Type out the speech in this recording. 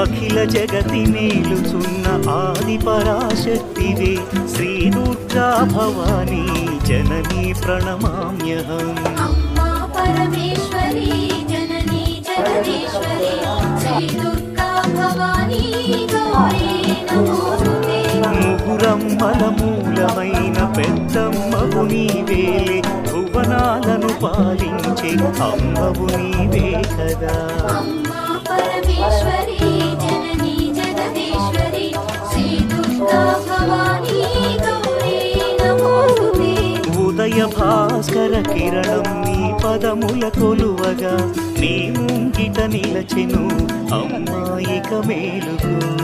అఖిల జగతి మేలుచున్న ఆది పరాశక్తివే శ్రీ దుర్గా భవానీ జననీ ప్రణమామ్యహం. అమ్మా పరమేశ్వరి జననీ జగదీశ్వరి పాలించే అమ్మవు నీవే కదా. ఉదయ భాస్కర కిరణం నీ పదముల కొలువగా. నీ ముంగిట నిలచెను అమ్మాయిక మేలుకు.